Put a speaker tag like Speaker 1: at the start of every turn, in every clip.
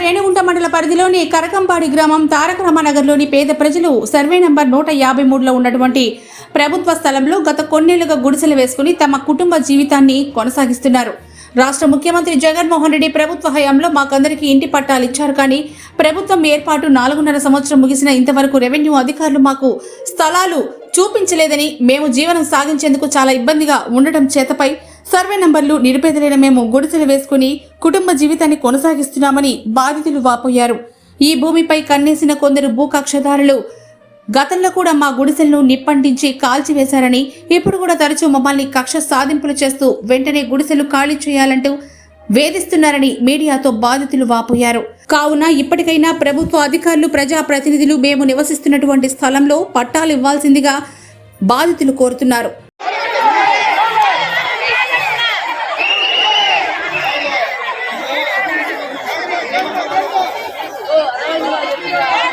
Speaker 1: రేణిగుంట మండల పరిధిలోని కరకంపాడి గ్రామం తారకరామనగర్లోని పేద ప్రజలు సర్వే నంబర్ నూట యాభై మూడులో ఉన్నటువంటి ప్రభుత్వ స్థలంలో గత కొన్నేళ్ళుగా గుడిసెలు వేసుకుని తమ కుటుంబ జీవితాన్ని కొనసాగిస్తున్నారు. రాష్ట్ర ముఖ్యమంత్రి జగన్మోహన్ రెడ్డి ప్రభుత్వ హయాంలో మాకందరికీ ఇంటి పట్టాలు ఇచ్చారు కానీ ప్రభుత్వం ఏర్పాటు నాలుగున్నర సంవత్సరం ముగిసిన ఇంతవరకు రెవెన్యూ అధికారులు మాకు స్థలాలు చూపించలేదని మేము జీవనం సాగించేందుకు చాలా ఇబ్బందిగా ఉండటం చేతపై సర్వే నంబర్లు నిరుపేదలైన మేము గుడిసెలు వేసుకుని కుటుంబ జీవితాన్ని కొనసాగిస్తున్నామని బాధితులు వాపోయారు. ఈ భూమిపై కన్నేసిన కొందరు భూ కక్షదారులు గతంలో కూడా మా గుడిసెలను నిప్పంటించి కాల్చివేశారని ఇప్పుడు కూడా తరచూ మమ్మల్ని కక్ష సాధింపులు చేస్తూ వెంటనే గుడిసెలు ఖాళీ చేయాలంటూ వేధిస్తున్నారని మీడియాతో బాధితులు వాపోయారు. కావున ఇప్పటికైనా ప్రభుత్వ అధికారులు ప్రజా ప్రతినిధులు మేము నివసిస్తున్నటువంటి స్థలంలో పట్టాలు ఇవ్వాల్సిందిగా బాధితులు కోరుతున్నారు.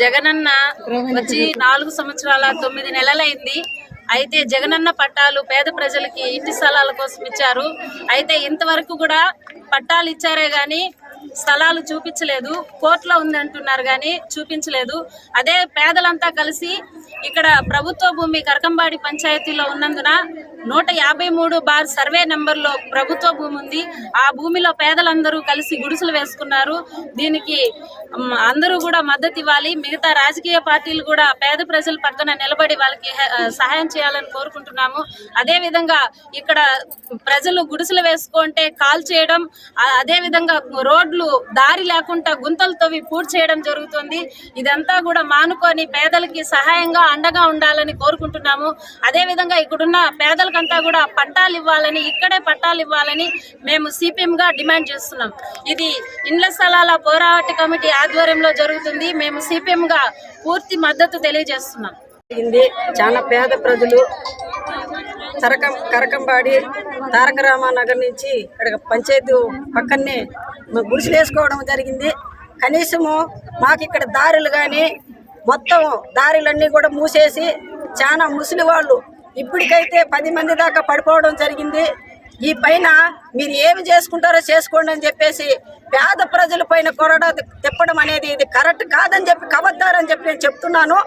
Speaker 2: జగనన్న వచ్చి నాలుగు సంవత్సరాల తొమ్మిది నెలలైంది. అయితే జగనన్న పట్టాలు పేద ప్రజలకి ఇంటి స్థలాల కోసం ఇచ్చారు. అయితే ఇంతవరకు కూడా పట్టాలు ఇచ్చారే గాని స్థలాలు చూపించలేదు. కోర్టులో ఉంది అంటున్నారు కానీ చూపించలేదు. అదే పేదలంతా కలిసి ఇక్కడ ప్రభుత్వ భూమి కరకంబాడి పంచాయతీలో ఉన్నందున నూట యాభై మూడు బార్ సర్వే నెంబర్లో ప్రభుత్వ భూమి ఉంది. ఆ భూమిలో పేదలందరూ కలిసి గుడిసెలు వేసుకున్నారు. దీనికి అందరూ కూడా మద్దతు ఇవ్వాలి. మిగతా రాజకీయ పార్టీలు కూడా పేద ప్రజల పక్కన నిలబడి వాళ్ళకి సహాయం చేయాలని కోరుకుంటున్నాము. అదే విధంగా ఇక్కడ ప్రజలు గుడిసెలు వేసుకుంటే కాల్ చేయడం అదే విధంగా రోడ్లు దారి లేకుండా గుంతలు తవ్వి పూర్తి చేయడం జరుగుతుంది. ఇదంతా కూడా మానుకొని పేదలకి సహాయంగా అండగా ఉండాలని కోరుకుంటున్నాము. అదే విధంగా ఇక్కడున్న పేదలకంతా కూడా పట్టాలు ఇవ్వాలని ఇక్కడే పట్టాలు ఇవ్వాలని మేము సిపిఎం గా డిమాండ్ చేస్తున్నాం. ఇది ఇండ్ల స్థలాల పోరాట కమిటీ ఆధ్వర్యంలో జరుగుతుంది. మేము సిపిఎం గా పూర్తి మద్దతు తెలియజేస్తున్నాం.
Speaker 3: జరిగింది. చాలా పేద ప్రజలు తరకం కరకంబాడి తారక రామానగర్ నుంచి ఇక్కడ పంచాయతీ పక్కనే మ- గుడిసెలు వేసుకోవడం జరిగింది. కనీసము మాకు ఇక్కడ దారులు కానీ మొత్తం దారులన్నీ కూడా మూసేసి చాలా ముసలి వాళ్ళు ఇప్పటికైతే పది మంది దాకా పడిపోవడం జరిగింది. ఈ పైన మీరు ఏమి చేసుకుంటారో చేసుకోండి అని చెప్పేసి పేద ప్రజల పైన కొరడ తిప్పడం అనేది ఇది కరెక్ట్ కాదని చెప్పి కవద్దారని చెప్పి నేను చెప్తున్నాను.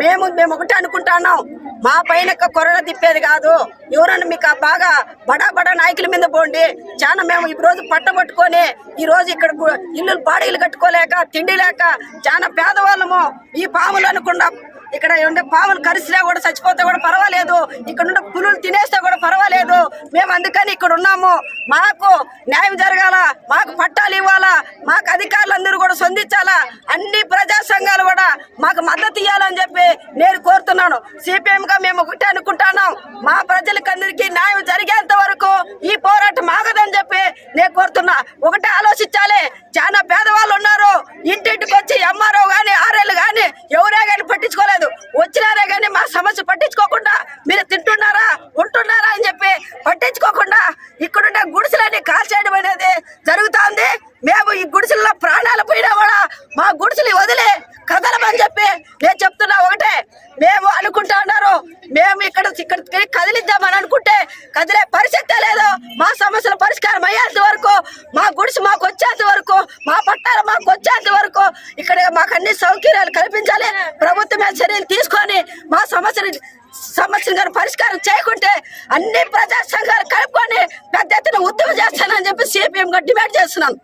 Speaker 3: మేము మేము ఒకటి అనుకుంటున్నాం. మా పైన కొరడ తిప్పేది కాదు. ఎవరన్నా మీకు ఆ బాగా బడా బడా నాయకుల మీద పోండి. చాలా మేము ఈ రోజు పట్టబట్టుకొని ఈ రోజు ఇక్కడ ఇల్లు బాడీలు కట్టుకోలేక తిండి లేక చాలా పేదవాళ్ళము ఈ పాములు అనకుండా ఇక్కడ ఉండే పాములు కరిసినా కూడా చచ్చిపోతే కూడా పర్వాలేదు. ఇక్కడ ఉండే పులులు తినేస్తే కూడా పర్వాలేదు. మేము అందుకని ఇక్కడ ఉన్నాము. మాకు న్యాయం జరగాల మాకు పట్టాలు ఇవ్వాలా మాకు అధికారులందరూ కూడా స్పందించాలా. అన్ని ప్రజా సంఘాలు కూడా మాకు మద్దతు ఇవ్వాలని చెప్పి నేను కోరుతున్నాను. సిపిఎం గా మేము ఒకటే అనుకుంటున్నాం. మా ప్రజలకు అందరికీ న్యాయం జరిగేంత వరకు ఈ పోరాటం ఆగదని చెప్పి నేను కోరుతున్నా. ఒకటే ఆలోచించాలి. చాలా పేదవాళ్ళు ఉన్నారు. ఇంటింటికి వచ్చి ఎంఆర్ఓ గాని ఆర్ఎల్ గాని ఎవరే గాని పట్టించుకోలేదు వచ్చినారే గాని మా సమస్య పట్టించుకోకుండా మీరు తింటున్నారా ఉంటున్నారా అని చెప్పి పట్టించుకోకుండా ఇక్కడుండే గుడిసెలన్నీ కాల్చేయడం అనేది జరుగుతోంది మేము ఈ గుడిసెల్లో ప్రాణాలు పోయినా కూడా మా గుడిసెలు వదిలే కదలమని చెప్పి నేను చెప్తున్నా ఒకటే మేము అనుకుంటా ఉన్నారు మేము ఇక్కడ ఇక్కడ కదిలిద్దామని అనుకుంటే కదిలే పరిస్థితే లేదు. మా సమస్యల పరిష్కారం అయ్యేంత వరకు మా గుడిసి మాకు వచ్చేంత వరకు మా పట్టాలు మాకు వచ్చేంత వరకు ఇక్కడ మాకు అన్ని సౌకర్యాలు కల్పించాలి. ప్రభుత్వమే చర్యలు తీసుకొని మా సమస్యలు సమస్యలు కానీ పరిష్కారం చేయకుంటే అన్ని ప్రజా సంఘాలు కలుపుకొని పెద్ద ఎత్తున ఉద్యమం చేస్తానని చెప్పి సిపిఎం డిమాండ్ చేస్తున్నాం